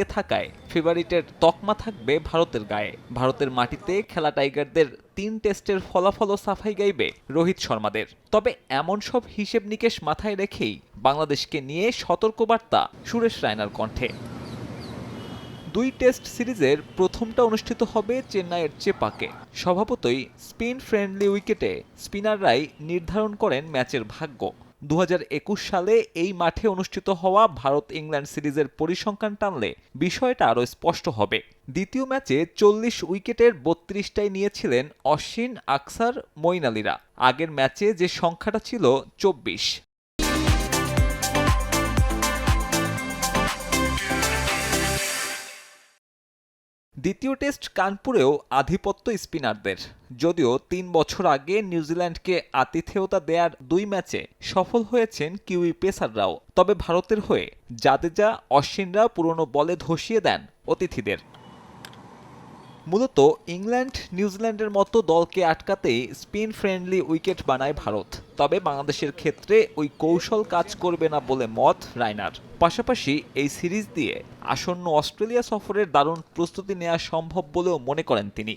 এ থাকায় ফেভারিটের তকমা থাকবে ভারতের গায়ে। ভারতের মাটিতে খেলা টাইগারদের তিন টেস্টের ফলাফলও সাফাই গাইবে রোহিত শর্মাদের। তবে এমন সব হিসেব নিকেশ মাথায় রেখেই বাংলাদেশকে নিয়ে সতর্কবার্তা সুরেশ রায়নার কণ্ঠে। দুই টেস্ট সিরিজের প্রথমটা অনুষ্ঠিত হবে চেন্নাইয়ের চেপাকে। স্বভাবতই স্পিন ফ্রেন্ডলি উইকেটে স্পিনাররাই নির্ধারণ করেন ম্যাচের ভাগ্য। দু হাজার একুশ সালে এই মাঠে অনুষ্ঠিত হওয়া ভারত ইংল্যান্ড সিরিজের পরিসংখ্যান টানলে বিষয়টা আরও স্পষ্ট হবে। দ্বিতীয় ম্যাচে চল্লিশ উইকেটের বত্রিশটাই নিয়েছিলেন অশ্বিন, আকসার মইন আলীরা আগের ম্যাচে যে সংখ্যাটা ছিল চব্বিশ। দ্বিতীয় টেস্ট কানপুরেও আধিপত্য স্পিনারদের। যদিও তিন বছর আগে নিউজিল্যান্ডকে আতিথেয়তা দেয়ার দুই ম্যাচে সফল হয়েছেন কিউই পেসাররাও। তবে ভারতের হয়ে জাদেজা অশ্বিনরা পুরনো বলে ধসিয়ে দেন অতিথিদের। মূলত ইংল্যান্ড, নিউজিল্যান্ডের মতো দলকে আটকাতেই স্পিন ফ্রেন্ডলি উইকেট বানায় ভারত। তবে বাংলাদেশের ক্ষেত্রে ওই কৌশল কাজ করবে না বলে মত রায়নার পাশাপাশি এই সিরিজ দিয়ে আসন্ন অস্ট্রেলিয়া সফরের দারুণ প্রস্তুতি নেওয়া সম্ভব বলেও মনে করেন তিনি।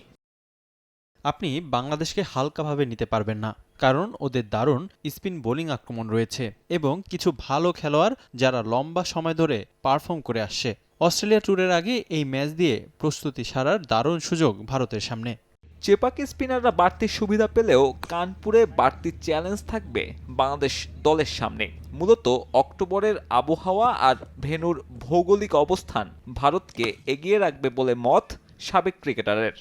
আপনি বাংলাদেশকে হালকাভাবে নিতে পারবেন না, কারণ ওদের দারুণ স্পিন বোলিং আক্রমণ রয়েছে এবং কিছু ভালো খেলোয়াড় যারা লম্বা সময় ধরে পারফর্ম করে আসছে। অস্ট্রেলিয়া ট্যুরের আগে এই ম্যাচ দিয়ে প্রস্তুতি সারার দারুণ সুযোগ ভারতের সামনে। চেপাকি স্পিনাররা বাড়তি সুবিধা পেলেও কানপুরে বাড়তি চ্যালেঞ্জ থাকবে বাংলাদেশ দলের সামনে। মূলত অক্টোবরের আবহাওয়া আর ভেনুর ভৌগোলিক অবস্থান ভারতকে এগিয়ে রাখবে বলে মত সাবেক ক্রিকেটারের।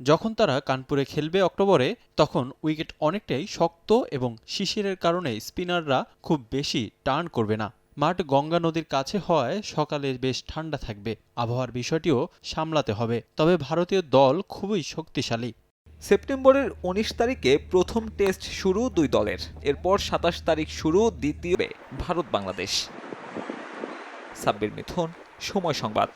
যখন তারা কানপুরে খেলবে অক্টোবরে তখন উইকেট অনেকটাই শক্ত এবং শিশিরের কারণে স্পিনাররা খুব বেশি টার্ন করবে না। মাঠ গঙ্গা নদীর কাছে হওয়ায় সকালে বেশ ঠান্ডা থাকবে। আবহাওয়ার বিষয়টিও সামলাতে হবে। তবে ভারতীয় দল খুবই শক্তিশালী। সেপ্টেম্বরের উনিশ তারিখে প্রথম টেস্ট শুরু দুই দলের। এরপর সাতাশ তারিখ শুরু দ্বিতীয় ভারত বাংলাদেশ সাব্বির মিথুন, সময় সংবাদ।